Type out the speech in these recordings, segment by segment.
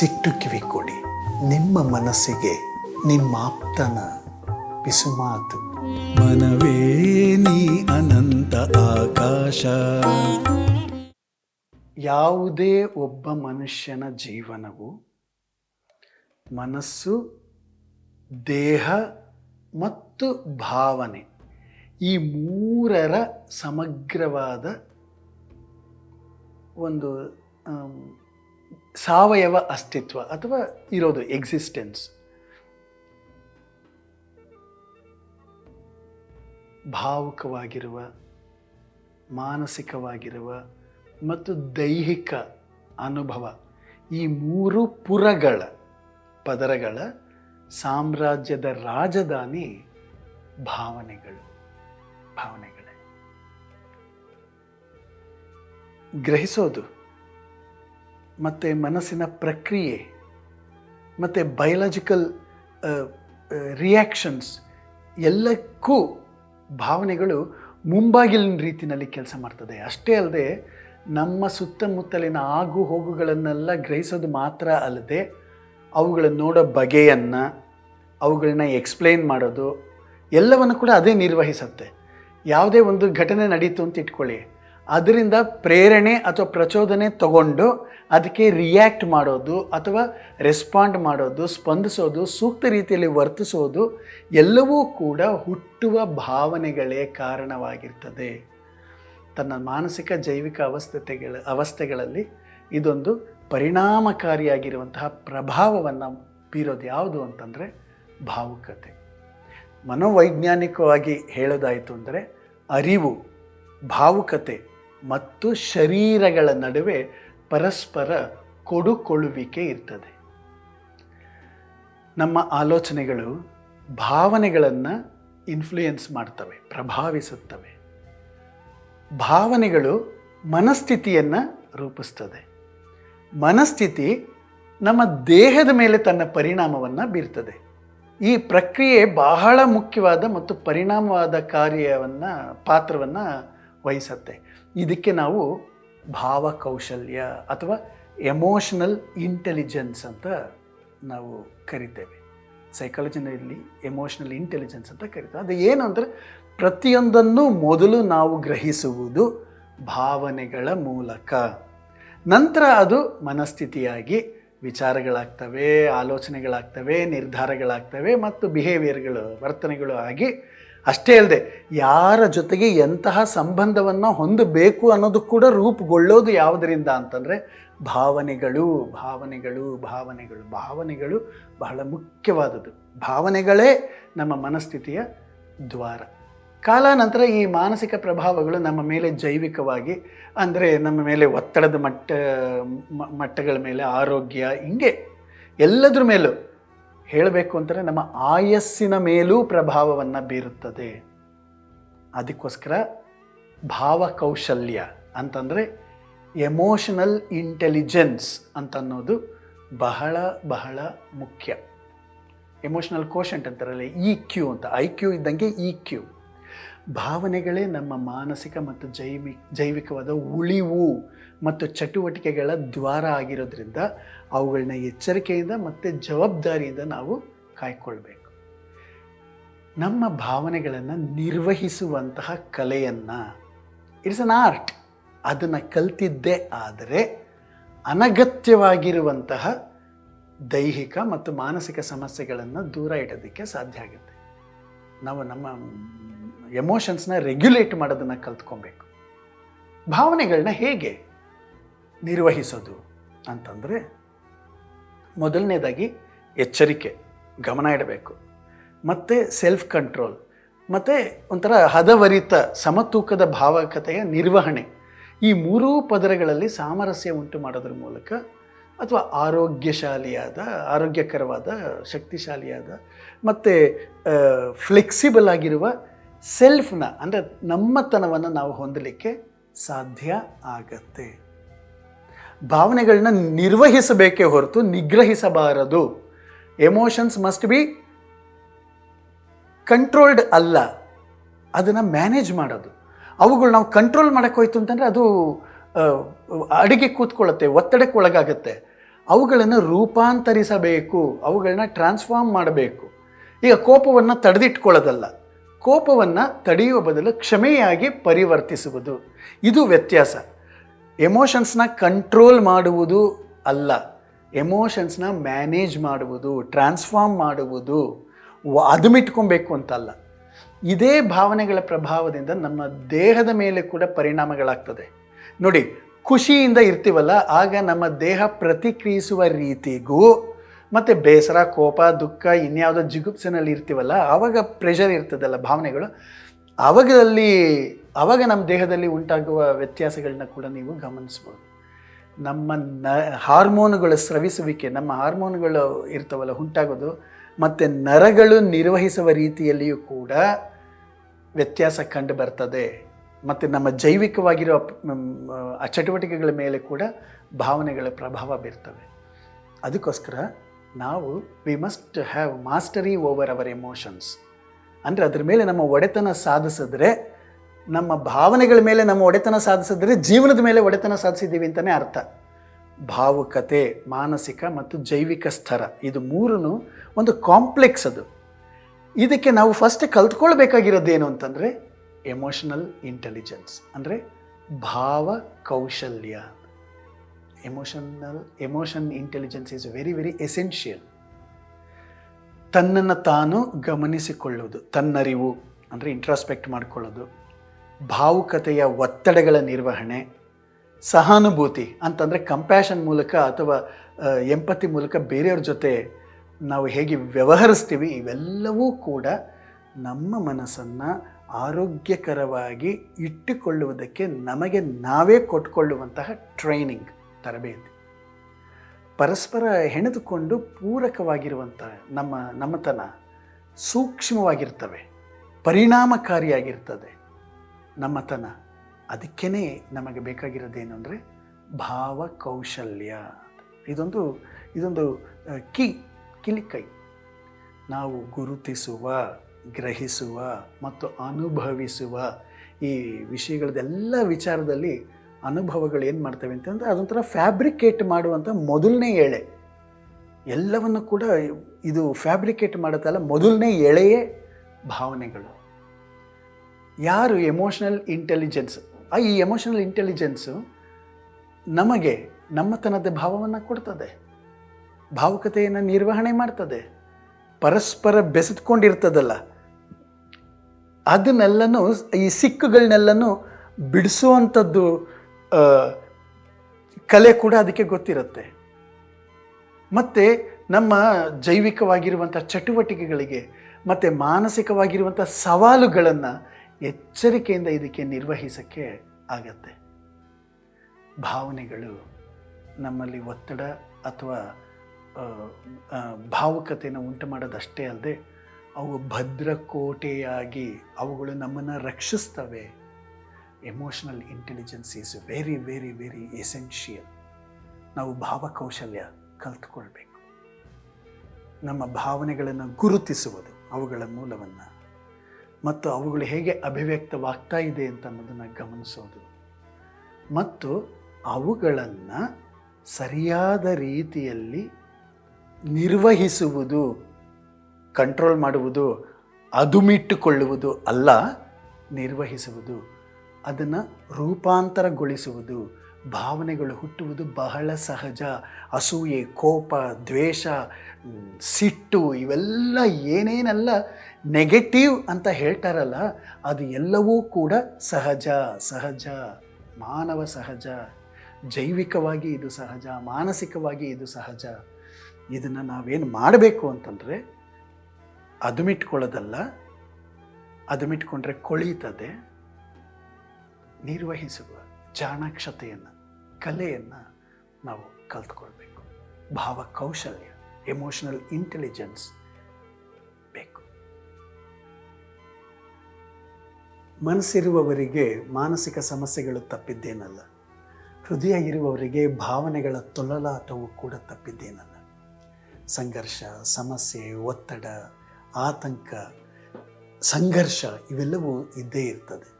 ಮನಸ್ಸಿಟ್ಟು ಕಿವಿ ಕೊಡಿ. ನಿಮ್ಮ ಮನಸ್ಸಿಗೆ ನಿಮ್ಮಾಪ್ತನ ಪಿಸುಮಾತು ಮನವೇ ನೀ ಅನಂತ ಆಕಾಶ. ಯಾವುದೇ ಒಬ್ಬ ಮನುಷ್ಯನ ಜೀವನವು ಮನಸ್ಸು ದೇಹ ಮತ್ತು ಭಾವನೆ ಈ ಮೂರರ ಸಮಗ್ರವಾದ ಒಂದು ಸಾವಯವ ಅಸ್ತಿತ್ವ ಅಥವಾ ಇರೋದು ಎಕ್ಸಿಸ್ಟೆನ್ಸ್ ಭಾವುಕವಾಗಿರುವ, ಮಾನಸಿಕವಾಗಿರುವ ಮತ್ತು ದೈಹಿಕ ಅನುಭವ ಈ ಮೂರು ಪುರಗಳ ಪದರಗಳ ಸಾಮ್ರಾಜ್ಯದ ರಾಜಧಾನಿ ಭಾವನೆಗಳು, ಭಾವನೆಗಳೇ. ಗ್ರಹಿಸೋದು ಮತ್ತು ಮನಸ್ಸಿನ ಪ್ರಕ್ರಿಯೆ, ಮತ್ತು ಬಯಲಾಜಿಕಲ್ ರಿಯಾಕ್ಷನ್ಸ್ ಎಲ್ಲಕ್ಕೂ ಭಾವನೆಗಳು ಮುಂಬಾಗಿಲಿನ ರೀತಿಯಲ್ಲಿ ಕೆಲಸ ಮಾಡ್ತದೆ. ಅಷ್ಟೇ ಅಲ್ಲದೆ ನಮ್ಮ ಸುತ್ತಮುತ್ತಲಿನ ಆಗು ಹೋಗುಗಳನ್ನೆಲ್ಲ ಗ್ರಹಿಸೋದು ಮಾತ್ರ ಅಲ್ಲದೆ ಅವುಗಳನ್ನು ನೋಡೋ ಬಗೆಯನ್ನು, ಅವುಗಳನ್ನ ಎಕ್ಸ್ಪ್ಲೈನ್ ಮಾಡೋದು ಎಲ್ಲವನ್ನು ಕೂಡ ಅದೇ ನಿರ್ವಹಿಸುತ್ತೆ. ಯಾವುದೇ ಒಂದು ಘಟನೆ ನಡೀತು ಅಂತ ಇಟ್ಕೊಳ್ಳಿ. ಅದರಿಂದ ಪ್ರೇರಣೆ ಅಥವಾ ಪ್ರಚೋದನೆ ತಗೊಂಡು ಅದಕ್ಕೆ ರಿಯಾಕ್ಟ್ ಮಾಡೋದು ಅಥವಾ ರೆಸ್ಪಾಂಡ್ ಮಾಡೋದು, ಸ್ಪಂದಿಸೋದು, ಸೂಕ್ತ ರೀತಿಯಲ್ಲಿ ವರ್ತಿಸೋದು ಎಲ್ಲವೂ ಕೂಡ ಹುಟ್ಟುವ ಭಾವನೆಗಳೇ ಕಾರಣವಾಗಿರ್ತದೆ. ತನ್ನ ಮಾನಸಿಕ ಜೈವಿಕ ಅವಸ್ಥತೆಗಳ, ಅವಸ್ಥೆಗಳಲ್ಲಿ ಇದೊಂದು ಪರಿಣಾಮಕಾರಿಯಾಗಿರುವಂತಹ ಪ್ರಭಾವವನ್ನು ಬೀರೋದು ಯಾವುದು ಅಂತಂದರೆ ಭಾವುಕತೆ. ಮನೋವೈಜ್ಞಾನಿಕವಾಗಿ ಹೇಳೋದಾಯಿತು ಅಂದರೆ ಅರಿವು, ಭಾವುಕತೆ. ಮತ್ತು ಶರೀರಗಳ ನಡುವೆ ಪರಸ್ಪರ ಕೊಡುಕೊಳ್ಳುವಿಕೆ ಇರ್ತದೆ. ನಮ್ಮ ಆಲೋಚನೆಗಳು ಭಾವನೆಗಳನ್ನು ಇನ್ಫ್ಲೂಯೆನ್ಸ್ ಮಾಡ್ತವೆ, ಪ್ರಭಾವಿಸುತ್ತವೆ. ಭಾವನೆಗಳು ಮನಸ್ಥಿತಿಯನ್ನು ರೂಪಿಸ್ತದೆ. ಮನಸ್ಥಿತಿ ನಮ್ಮ ದೇಹದ ಮೇಲೆ ತನ್ನ ಪರಿಣಾಮವನ್ನು ಬೀರ್ತದೆ. ಈ ಪ್ರಕ್ರಿಯೆ ಬಹಳ ಮುಖ್ಯವಾದ ಮತ್ತು ಪರಿಣಾಮವಾದ ಕಾರ್ಯವನ್ನು ಪಾತ್ರವನ್ನು ವಹಿಸುತ್ತೆ. ಇದಕ್ಕೆ ನಾವು ಭಾವಕೌಶಲ್ಯ ಅಥವಾ ಎಮೋಷನಲ್ ಇಂಟೆಲಿಜೆನ್ಸ್ ಅಂತ ನಾವು ಕರಿತೇವೆ. ಸೈಕಾಲಜಿನಲ್ಲಿ ಎಮೋಷನಲ್ ಇಂಟೆಲಿಜೆನ್ಸ್ ಅಂತ ಕರಿತೇವೆ. ಅದು ಏನು ಅಂದರೆ ಪ್ರತಿಯೊಂದನ್ನು ಮೊದಲು ನಾವು ಗ್ರಹಿಸುವುದು ಭಾವನೆಗಳ ಮೂಲಕ. ನಂತರ ಅದು ಮನಸ್ಥಿತಿಯಾಗಿ ವಿಚಾರಗಳಾಗ್ತವೆ, ಆಲೋಚನೆಗಳಾಗ್ತವೆ, ನಿರ್ಧಾರಗಳಾಗ್ತವೆ ಮತ್ತು ಬಿಹೇವಿಯರ್ಗಳು ವರ್ತನೆಗಳು ಆಗಿ ಅಷ್ಟೇ ಅಲ್ಲದೆ ಯಾರ ಜೊತೆಗೆ ಎಂತಹ ಸಂಬಂಧವನ್ನು ಹೊಂದಬೇಕು ಅನ್ನೋದು ಕೂಡ ರೂಪುಗೊಳ್ಳೋದು ಯಾವುದರಿಂದ ಅಂತಂದರೆ ಭಾವನೆಗಳು ಭಾವನೆಗಳು ಭಾವನೆಗಳು ಭಾವನೆಗಳು ಬಹಳ ಮುಖ್ಯವಾದದ್ದು. ಭಾವನೆಗಳೇ ನಮ್ಮ ಮನಸ್ಥಿತಿಯ ದ್ವಾರ. ಕಾಲಾನಂತರ ಈ ಮಾನಸಿಕ ಪ್ರಭಾವಗಳು ನಮ್ಮ ಮೇಲೆ ಜೈವಿಕವಾಗಿ, ಅಂದರೆ ನಮ್ಮ ಮೇಲೆ ಒತ್ತಡದ ಮಟ್ಟ ಮಟ್ಟಗಳ ಮೇಲೆ ಆರೋಗ್ಯ, ಹಿಂಗೆ ಎಲ್ಲದ್ರ ಮೇಲೂ ಹೇಳಬೇಕು ಅಂತಂದರೆ ನಮ್ಮ ಆಯಸ್ಸಿನ ಮೇಲೂ ಪ್ರಭಾವವನ್ನು ಬೀರುತ್ತದೆ. ಅದಕ್ಕೋಸ್ಕರ ಭಾವಕೌಶಲ್ಯ ಅಂತಂದರೆ ಎಮೋಷನಲ್ ಇಂಟೆಲಿಜೆನ್ಸ್ ಅಂತ ಅನ್ನೋದು ಬಹಳ ಬಹಳ ಮುಖ್ಯ. ಎಮೋಷನಲ್ ಕೋಶಂಟ್ ಅಂತಾರಲ್ಲ ಇ ಕ್ಯೂ ಅಂತ ಐ ಕ್ಯೂ ಇದ್ದಂಗೆ ಇ ಕ್ಯೂ ಭಾವನೆಗಳೇ ನಮ್ಮ ಮಾನಸಿಕ ಮತ್ತು ಜೈವಿ, ಜೈವಿಕವಾದ ಉಳಿವು ಮತ್ತು ಚಟುವಟಿಕೆಗಳ ದ್ವಾರ ಆಗಿರೋದ್ರಿಂದ ಅವುಗಳನ್ನ ಎಚ್ಚರಿಕೆಯಿಂದ ಮತ್ತು ಜವಾಬ್ದಾರಿಯಿಂದ ನಾವು ಕಾಯ್ಕೊಳ್ಬೇಕು. ನಮ್ಮ ಭಾವನೆಗಳನ್ನು ನಿರ್ವಹಿಸುವಂತಹ ಕಲೆಯನ್ನು ಇಟ್ಸ್ ಅನ್ ಆರ್ಟ್ ಅದನ್ನು ಕಲ್ತಿದ್ದೇ ಆದರೆ ಅನಗತ್ಯವಾಗಿರುವಂತಹ ದೈಹಿಕ ಮತ್ತು ಮಾನಸಿಕ ಸಮಸ್ಯೆಗಳನ್ನು ದೂರ ಇಡೋದಕ್ಕೆ ಸಾಧ್ಯ ಆಗುತ್ತೆ. ನಾವು ನಮ್ಮ ಎಮೋಷನ್ಸ್ನ ರೆಗ್ಯುಲೇಟ್ ಮಾಡೋದನ್ನು ಕಲ್ತ್ಕೊಬೇಕು. ಭಾವನೆಗಳನ್ನ ಹೇಗೆ ನಿರ್ವಹಿಸೋದು ಅಂತಂದರೆ ಮೊದಲನೇದಾಗಿ ಎಚ್ಚರಿಕೆ, ಗಮನ ಇಡಬೇಕು. ಮತ್ತು ಸೆಲ್ಫ್ ಕಂಟ್ರೋಲ್ ಮತ್ತು ಒಂಥರ ಹದವರಿತ ಸಮತೂಕದ ಭಾವಕತೆಯ ನಿರ್ವಹಣೆ. ಈ ಮೂರೂ ಪದರಗಳಲ್ಲಿ ಸಾಮರಸ್ಯ ಉಂಟು ಮಾಡೋದ್ರ ಮೂಲಕ ಅಥವಾ ಆರೋಗ್ಯಶಾಲಿಯಾದ, ಆರೋಗ್ಯಕರವಾದ, ಶಕ್ತಿಶಾಲಿಯಾದ, ಮತ್ತು ಫ್ಲೆಕ್ಸಿಬಲ್ ಆಗಿರುವ ಸೆಲ್ಫ್ನ ಅಂದರೆ ನಮ್ಮತನವನ್ನು ನಾವು ಹೊಂದಲಿಕ್ಕೆ ಸಾಧ್ಯ ಆಗತ್ತೆ. ಭಾವನೆಗಳನ್ನ ನಿರ್ವಹಿಸಬೇಕೇ ಹೊರತು ನಿಗ್ರಹಿಸಬಾರದು. ಎಮೋಷನ್ಸ್ ಮಸ್ಟ್ ಬಿ ಕಂಟ್ರೋಲ್ಡ್ ಅಲ್ಲ. ಅದನ್ನು ಮ್ಯಾನೇಜ್ ಮಾಡೋದು. ಅವುಗಳು ನಾವು ಕಂಟ್ರೋಲ್ ಮಾಡೋಕ್ಕೆ ಹೋಯ್ತು ಅಂತಂದರೆ ಅದು ಅಡಿಗೆ ಕೂತ್ಕೊಳ್ಳುತ್ತೆ, ಒತ್ತಡಕ್ಕೆ ಒಳಗಾಗುತ್ತೆ. ಅವುಗಳನ್ನು ರೂಪಾಂತರಿಸಬೇಕು, ಅವುಗಳನ್ನ ಟ್ರಾನ್ಸ್ಫಾರ್ಮ್ ಮಾಡಬೇಕು. ಈಗ ಕೋಪವನ್ನು ತಡೆದಿಟ್ಕೊಳ್ಳೋದಲ್ಲ. ಕೋಪವನ್ನು ತಡೆಯುವ ಬದಲು ಕ್ಷಮೆಯಾಗಿ ಪರಿವರ್ತಿಸುವುದು. ಇದು ವ್ಯತ್ಯಾಸ. ಎಮೋಷನ್ಸ್ನ ಕಂಟ್ರೋಲ್ ಮಾಡುವುದು ಅಲ್ಲ. ಎಮೋಷನ್ಸ್ನ ಮ್ಯಾನೇಜ್ ಮಾಡುವುದು ಟ್ರಾನ್ಸ್ಫಾರ್ಮ್ ಮಾಡುವುದು ಅದುಮಿಟ್ಕೊಬೇಕು ಅಂತಲ್ಲ. ಇದೇ ಭಾವನೆಗಳ ಪ್ರಭಾವದಿಂದ ನಮ್ಮ ದೇಹದ ಮೇಲೆ ಕೂಡ ಪರಿಣಾಮಗಳಾಗ್ತದೆ. ನೋಡಿ, ಖುಷಿಯಿಂದ ಇರ್ತೀವಲ್ಲ, ಆಗ ನಮ್ಮ ದೇಹ ಪ್ರತಿಕ್ರಿಯಿಸುವ ರೀತಿಗೂ ಮತ್ತು ಬೇಸರ, ಕೋಪ, ದುಃಖ, ಇನ್ಯಾವುದೋ ಜಿಗುಪ್ಸಿನಲ್ಲಿ ಇರ್ತೀವಲ್ಲ, ಆವಾಗ ಪ್ರೆಷರ್ ಇರ್ತದಲ್ಲ ಭಾವನೆಗಳು. ಆವಾಗದಲ್ಲಿ, ಆವಾಗ ನಮ್ಮ ದೇಹದಲ್ಲಿ ಉಂಟಾಗುವ ವ್ಯತ್ಯಾಸಗಳನ್ನ ಕೂಡ ನೀವು ಗಮನಿಸ್ಬೋದು. ನಮ್ಮ ನ, ಹಾರ್ಮೋನುಗಳ ಸ್ರವಿಸುವಿಕೆ, ನಮ್ಮ ಹಾರ್ಮೋನುಗಳು ಇರ್ತವಲ್ಲ, ಉಂಟಾಗೋದು, ಮತ್ತು ನರಗಳು ನಿರ್ವಹಿಸುವ ರೀತಿಯಲ್ಲಿಯೂ ಕೂಡ ವ್ಯತ್ಯಾಸ ಕಂಡು ಬರ್ತದೆ. ಮತ್ತು ನಮ್ಮ ಜೈವಿಕವಾಗಿರೋ ಚಟುವಟಿಕೆಗಳ ಮೇಲೆ ಕೂಡ ಭಾವನೆಗಳ ಪ್ರಭಾವ ಬೀರ್ತವೆ. ಅದಕ್ಕೋಸ್ಕರ ನಾವು we must have mastery over our emotions ಅಂದರೆ ಅದ್ರ ಮೇಲೆ ನಮ್ಮ ಒಡೆತನ ಸಾಧಿಸಿದ್ರೆ, ನಮ್ಮ ಭಾವನೆಗಳ ಮೇಲೆ ನಮ್ಮ ಒಡೆತನ ಸಾಧಿಸಿದ್ರೆ ಜೀವನದ ಮೇಲೆ ಒಡೆತನ ಸಾಧಿಸಿದ್ದೀವಿ ಅಂತಲೇ ಅರ್ಥ. ಭಾವುಕತೆ, ಮಾನಸಿಕ ಮತ್ತು ಜೈವಿಕ ಸ್ತರ ಇದು ಮೂರೂ ಒಂದು ಕಾಂಪ್ಲೆಕ್ಸ್ ಅದು. ಇದಕ್ಕೆ ನಾವು ಫಸ್ಟ್ ಕಲ್ತ್ಕೊಳ್ಬೇಕಾಗಿರೋದೇನು ಅಂತಂದರೆ ಎಮೋಷನಲ್ ಇಂಟೆಲಿಜೆನ್ಸ್ ಅಂದರೆ ಭಾವ ಕೌಶಲ್ಯ. Emotional emotion intelligence is very very essential ತನ್ನನ್ನು ತಾನು ಗಮನಿಸಿಕೊಳ್ಳುವುದು, ತನ್ನರಿವು, ಅಂದರೆ ಇಂಟ್ರಾಸ್ಪೆಕ್ಟ್ ಮಾಡಿಕೊಳ್ಳೋದು, ಭಾವುಕತೆಯ ಒತ್ತಡಗಳ ನಿರ್ವಹಣೆ, ಸಹಾನುಭೂತಿ ಅಂತಂದರೆ ಕಂಪ್ಯಾಷನ್ ಮೂಲಕ ಅಥವಾ ಎಂಪತಿ ಮೂಲಕ ಬೇರೆಯವ್ರ ಜೊತೆ ನಾವು ಹೇಗೆ ವ್ಯವಹರಿಸ್ತೀವಿ, ಇವೆಲ್ಲವೂ ಕೂಡ ನಮ್ಮ ಮನಸ್ಸನ್ನು ಆರೋಗ್ಯಕರವಾಗಿ ಇಟ್ಟುಕೊಳ್ಳುವುದಕ್ಕೆ ನಮಗೆ ನಾವೇ ಕೊಟ್ಕೊಳ್ಳುವಂತಹ ಟ್ರೈನಿಂಗ್ ತರಬೇತಿ. ಪರಸ್ಪರ ಹೆಣೆದುಕೊಂಡು ಪೂರಕವಾಗಿರುವಂಥ ನಮ್ಮ, ನಮ್ಮತನ ಸೂಕ್ಷ್ಮವಾಗಿರ್ತವೆ, ಪರಿಣಾಮಕಾರಿಯಾಗಿರ್ತದೆ. ನಮ್ಮತನ ಅದಕ್ಕೇ ನಮಗೆ ಬೇಕಾಗಿರೋದೇನು ಅಂದರೆ ಭಾವ ಕೌಶಲ್ಯ ಇದೊಂದು ಇದೊಂದು ಕಿ ಕಿಲಿಕೈ ನಾವು ಗುರುತಿಸುವ, ಗ್ರಹಿಸುವ ಮತ್ತು ಅನುಭವಿಸುವ ಈ ವಿಷಯಗಳದೆಲ್ಲ ವಿಚಾರದಲ್ಲಿ ಅನುಭವಗಳು ಏನು ಮಾಡ್ತವೆ ಅಂತಂದರೆ ಅದೊಂಥರ ಫ್ಯಾಬ್ರಿಕೇಟ್ ಮಾಡುವಂಥ ಮೊದಲನೇ ಎಳೆ. ಎಲ್ಲವನ್ನು ಕೂಡ ಇದು ಫ್ಯಾಬ್ರಿಕೇಟ್ ಮಾಡುತ್ತಲ್ಲ ಮೊದಲನೇ ಎಳೆಯೇ ಭಾವನೆಗಳು. ಯಾರು ಎಮೋಷನಲ್ ಇಂಟೆಲಿಜೆನ್ಸ್ ಆ ಈ ಎಮೋಷನಲ್ ಇಂಟೆಲಿಜೆನ್ಸು ನಮಗೆ ನಮ್ಮತನದ ಭಾವವನ್ನು ಕೊಡ್ತದೆ. ಭಾವುಕತೆಯನ್ನು ನಿರ್ವಹಣೆ ಮಾಡ್ತದೆ. ಪರಸ್ಪರ ಬೆಸೆದುಕೊಂಡಿರ್ತದಲ್ಲ ಅದನ್ನೆಲ್ಲನೂ ಈ ಸಿಕ್ಕುಗಳನ್ನೆಲ್ಲನೂ ಬಿಡಿಸುವಂಥದ್ದು ಕಲೆ ಕೂಡ ಅದಕ್ಕೆ ಗೊತ್ತಿರುತ್ತೆ. ಮತ್ತು ನಮ್ಮ ಜೈವಿಕವಾಗಿರುವಂಥ ಚಟುವಟಿಕೆಗಳಿಗೆ, ಮತ್ತು ಮಾನಸಿಕವಾಗಿರುವಂಥ ಸವಾಲುಗಳನ್ನು ಎಚ್ಚರಿಕೆಯಿಂದ ಇದಕ್ಕೆ ನಿರ್ವಹಿಸೋಕ್ಕೆ ಆಗತ್ತೆ. ಭಾವನೆಗಳು ನಮ್ಮಲ್ಲಿ ಒತ್ತಡ ಅಥವಾ ಭಾವುಕತೆಯನ್ನು ಉಂಟು ಮಾಡೋದಷ್ಟೇ ಅಲ್ಲದೆ, ಅವು ಭದ್ರಕೋಟೆಯಾಗಿ ಅವುಗಳು ನಮ್ಮನ್ನು ರಕ್ಷಿಸ್ತವೆ. Emotional intelligence is very very very essential ನಾವು ಭಾವಕೌಶಲ್ಯ ಕಲ್ತ್ಕೊಳ್ಬೇಕು. ನಮ್ಮ ಭಾವನೆಗಳನ್ನು ಗುರುತಿಸುವುದು ಅವುಗಳ ಮೂಲವನ್ನು. ಮತ್ತು ಅವುಗಳು ಹೇಗೆ ಅಭಿವ್ಯಕ್ತವಾಗ್ತಾ ಇದೆ ಅಂತ ಅನ್ನೋದನ್ನು ಗಮನಿಸೋದು. ಮತ್ತು ಅವುಗಳನ್ನು ಸರಿಯಾದ ರೀತಿಯಲ್ಲಿ ನಿರ್ವಹಿಸುವುದು ಕಂಟ್ರೋಲ್ ಮಾಡುವುದು, ಅದುಮಿಟ್ಟುಕೊಳ್ಳುವುದು ಅಲ್ಲ, ನಿರ್ವಹಿಸುವುದು. ಅದನ್ನು ರೂಪಾಂತರಗೊಳಿಸುವುದು, ಭಾವನೆಗಳು ಹುಟ್ಟುವುದು ಬಹಳ ಸಹಜ. ಅಸೂಯೆ, ಕೋಪ, ದ್ವೇಷ ಸಿಟ್ಟು ಇವೆಲ್ಲ ಏನೇನೆಲ್ಲ ನೆಗೆಟಿವ್ ಅಂತ ಹೇಳ್ತಾರಲ್ಲ, ಅದು ಎಲ್ಲವೂ ಕೂಡ ಸಹಜ ಸಹಜ, ಮಾನವ ಸಹಜ. ಜೈವಿಕವಾಗಿ ಇದು ಸಹಜ, ಮಾನಸಿಕವಾಗಿ ಇದು ಸಹಜ. ಇದನ್ನು ನಾವೇನು ಮಾಡಬೇಕು ಅಂತಂದರೆ, ಅದುಮಿಟ್ಕೊಳ್ಳೋದಲ್ಲ, ಅದುಮಿಟ್ಕೊಂಡ್ರೆ ಕೊಳೀತದೆ. ನಿರ್ವಹಿಸುವ ಚಾಣಾಕ್ಷತೆಯನ್ನು, ಕಲೆಯನ್ನು ನಾವು ಕಲ್ತ್ಕೊಳ್ಬೇಕು. ಭಾವ ಕೌಶಲ್ಯ ಎಮೋಷನಲ್ ಇಂಟೆಲಿಜೆನ್ಸ್ ಬೇಕು. ಮನಸ್ಸಿರುವವರಿಗೆ ಮಾನಸಿಕ ಸಮಸ್ಯೆಗಳು ತಪ್ಪಿದ್ದೇನಲ್ಲ. ಹೃದಯ ಇರುವವರಿಗೆ ಭಾವನೆಗಳ ತೊಳಲಾಟವು ಕೂಡ ತಪ್ಪಿದ್ದೇನಲ್ಲ. ಸಂಘರ್ಷ, ಸಮಸ್ಯೆ, ಒತ್ತಡ, ಆತಂಕ, ಸಂಘರ್ಷ ಇವೆಲ್ಲವೂ ಇದ್ದೇ ಇರ್ತದೆ.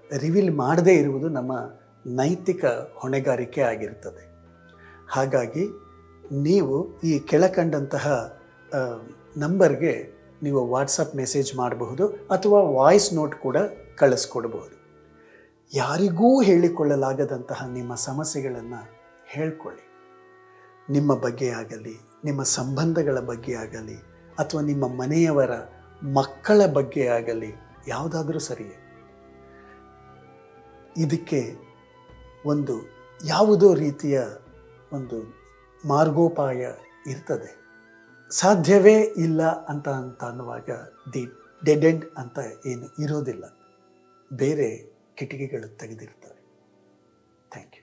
ರಿವೀಲ್ ಮಾಡದೇ ಇರುವುದು ನಮ್ಮ ನೈತಿಕ ಹೊಣೆಗಾರಿಕೆ ಆಗಿರುತ್ತದೆ. ಹಾಗಾಗಿ ನೀವು ಈ ಕೆಳಕಂಡಂತಹ ನಂಬರ್ಗೆ ನೀವು ವಾಟ್ಸಪ್ ಮೆಸೇಜ್ ಮಾಡಬಹುದು ಅಥವಾ ವಾಯ್ಸ್ ನೋಟ್ ಕೂಡ ಕಳಿಸ್ಕೊಡ್ಬೋದು ಯಾರಿಗೂ ಹೇಳಿಕೊಳ್ಳಲಾಗದಂತಹ ನಿಮ್ಮ ಸಮಸ್ಯೆಗಳನ್ನು ಹೇಳ್ಕೊಳ್ಳಿ. ನಿಮ್ಮ ಬಗ್ಗೆ ಆಗಲಿ, ನಿಮ್ಮ ಸಂಬಂಧಗಳ ಬಗ್ಗೆ ಆಗಲಿ, ಅಥವಾ ನಿಮ್ಮ ಮನೆಯವರ ಮಕ್ಕಳ ಬಗ್ಗೆ ಆಗಲಿ, ಯಾವುದಾದ್ರೂ ಸರಿಯೇ. ಇದಕ್ಕೆ ಒಂದು ಯಾವುದೋ ರೀತಿಯ ಒಂದು ಮಾರ್ಗೋಪಾಯ ಇರ್ತದೆ. ಸಾಧ್ಯವೇ ಇಲ್ಲ ಅಂತ ಅಂತ ಅನ್ನುವಾಗ ದಿ ಡೆಡ್ ಎಂಡ್ ಅಂತ ಏನು ಇರೋದಿಲ್ಲ. ಬೇರೆ ಕಿಟಕಿಗಳು ತೆಗೆದಿರ್ತವೆ. Thank you.